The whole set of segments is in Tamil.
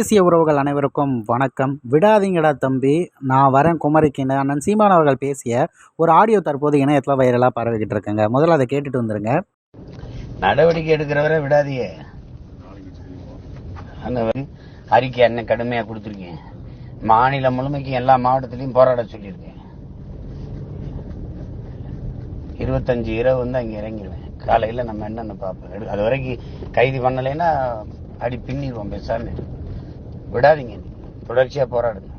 தேசிய உறவுகள் அனைவருக்கும் வணக்கம். விடாதீங்கடா தம்பி. நான் வரேன் குமரிக்குன்னு அண்ணன் சீமான் அவர்கள் பேசிய ஒரு ஆடியோ தற்போது இணையத்தில் வைரலாக பரவிக்கிட்டு இருக்குங்க. முதல்ல அதை கேட்டுட்டு வந்துருங்க. நடவடிக்கை எடுக்கிறவரை விடாதீங்க. அந்த அறிக்கை அண்ணன் கடுமையாக கொடுத்துருக்கேன் மாநிலம் முழுமைக்கும் எல்லா மாவட்டத்திலையும் போராட சொல்லியிருக்கேன் இருபத்தஞ்சு இரவு வந்து அங்கே இறங்கிடுவேன் காலையில் நம்ம என்னென்னு பார்ப்போம். அது வரைக்கும் கைது பண்ணலைன்னா அடி பின்னிடுவோம் பேசாம. விடாதீங்க. தொடர்ச்சியாக போராடுங்க.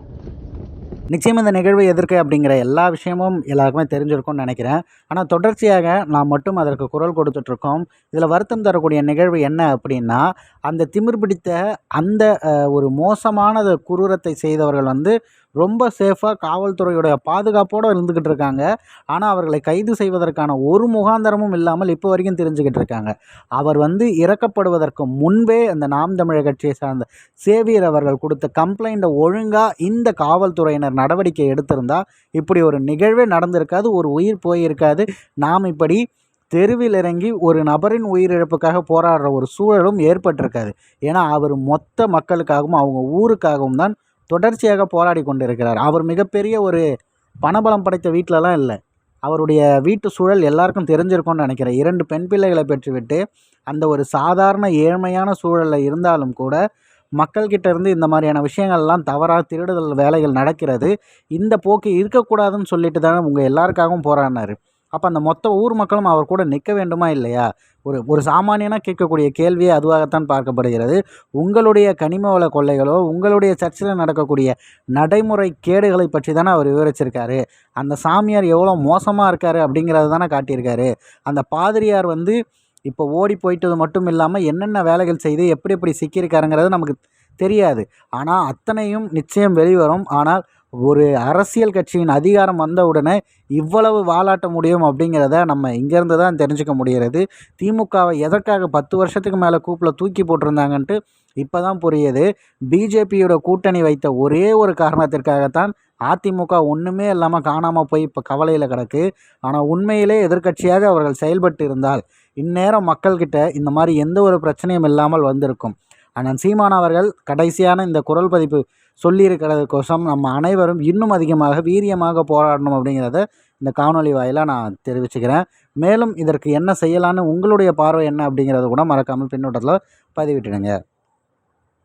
நிச்சயம் இந்த நிகழ்வு எதற்கு அப்படிங்கிற எல்லா விஷயமும் எல்லாருக்குமே தெரிஞ்சிருக்கும்னு நினைக்கிறேன். ஆனால் தொடர்ச்சியாக நான் மட்டும் அதற்கு குரல் கொடுத்துட்ருக்கோம். இதில் வருத்தம் தரக்கூடிய நிகழ்வு என்ன அப்படின்னா அந்த திமிர் பிடித்த அந்த ஒரு மோசமான குரூரத்தை செய்தவர்கள் வந்து ரொம்ப சேஃபாக காவல்துறையுடைய பாதுகாப்போடு இருந்துக்கிட்டு இருக்காங்க. ஆனால் அவர்களை கைது செய்வதற்கான ஒரு முகாந்தரமும் இல்லாமல் இப்போ வரைக்கும் தெரிஞ்சுக்கிட்டு இருக்காங்க. அவர் வந்து இறக்கப்படுவதற்கு முன்பே அந்த நாம் தமிழர் கட்சியை சார்ந்த சேவியர் அவர்கள் கொடுத்த கம்ப்ளைண்ட்டை ஒழுங்காக இந்த காவல்துறையினர் நடவடிக்கை எடுத்திருந்தால் இப்படி ஒரு நிகழ்வே நடந்திருக்காது ஒரு உயிர் போயிருக்காது. நாம் இப்படி தெருவில் இறங்கி ஒரு நபரின் உயிரிழப்புக்காக போராடுற ஒரு சூழலும் ஏற்பட்டிருக்காது. ஏன்னா அவர் மொத்த மக்களுக்காகவும் அவங்க ஊருக்காகவும் தான் தொடர்ச்சியாக போராடி கொண்டிருக்கிறார். அவர் மிகப்பெரிய ஒரு பணபலம் படைத்த வீட்டிலலாம் இல்லை. அவருடைய வீட்டு சூழல் எல்லாருக்கும் தெரிஞ்சிருக்கும்னு நினைக்கிறேன். இரண்டு பெண் பிள்ளைகளை பெற்றுவிட்டு அந்த ஒரு சாதாரண ஏழ்மையான சூழலில் இருந்தாலும் கூட மக்கள்கிட்ட இருந்து இந்த மாதிரியான விஷயங்கள்லாம் தவறாக திருடுதல் வேலைகள் நடக்கிறது. இந்த போக்கு இருக்கக்கூடாதுன்னு சொல்லிட்டு தானே உங்கள் எல்லாருக்காகவும் போராடினார். அப்போ அந்த மொத்த ஊர் மக்களும் அவர் கூட நிற்க வேண்டுமா இல்லையா? ஒரு ஒரு சாமானியனாக கேட்கக்கூடிய கேள்வியே அதுவாகத்தான் பார்க்கப்படுகிறது. உங்களுடைய கனிம வள கொள்ளைகளோ உங்களுடைய சர்ச்சில் நடக்கக்கூடிய நடைமுறை கேடுகளை பற்றி தானே அவர் விவரிச்சிருக்காரு. அந்த சாமியார் எவ்வளோ மோசமாக இருக்காரு அப்படிங்கிறத தானே காட்டியிருக்காரு. அந்த பாதிரியார் வந்து இப்போ ஓடி போயிட்டது மட்டும் இல்லாமல் என்னென்ன வேலைகள் செய்து எப்படி எப்படி சிக்கியிருக்காருங்கிறது நமக்கு தெரியாது. ஆனால் அத்தனையும் நிச்சயம் வெளிவரும். ஆனால் ஒரு அரசியல் கட்சியின் அதிகாரம் வந்த உடனே இவ்வளவு வாலாட்ட முடியும் அப்படிங்கிறத நம்ம இங்கேருந்து தான் தெரிஞ்சுக்க முடிகிறது. திமுகவை எதற்காக பத்து வருஷத்துக்கு மேலே கூப்பில் தூக்கி போட்டிருந்தாங்கன்ட்டு இப்போ தான் புரியுது. பிஜேபியோட கூட்டணி வைத்த ஒரே ஒரு காரணத்திற்காகத்தான் அதிமுக ஒன்றுமே இல்லாமல் காணாமல் போய் இப்போ கவலையில் கிடக்கு. ஆனால் உண்மையிலே எதிர்க்கட்சியாக அவர்கள் செயல்பட்டு இருந்தால் இந்நேரம் மக்கள்கிட்ட இந்த மாதிரி எந்த ஒரு பிரச்சனையும் இல்லாமல் வந்திருக்கும். அண்ணன் சீமான் அவர்கள் கடைசியான இந்த குரல் பதிப்பு சொல்லியிருக்கிறதுக்கோசம் நம்ம அனைவரும் இன்னும் அதிகமாக வீரியமாக போராடணும் அப்படிங்கிறத இந்த காணொளி வாயிலாக நான் தெரிவிச்சுக்கிறேன். மேலும் இதற்கு என்ன செய்யலான்னு உங்களுடைய பார்வை என்ன அப்படிங்கிறத கூட மறக்காமல் பின்னோட்டத்தில் பதிவிட்டுடுங்க.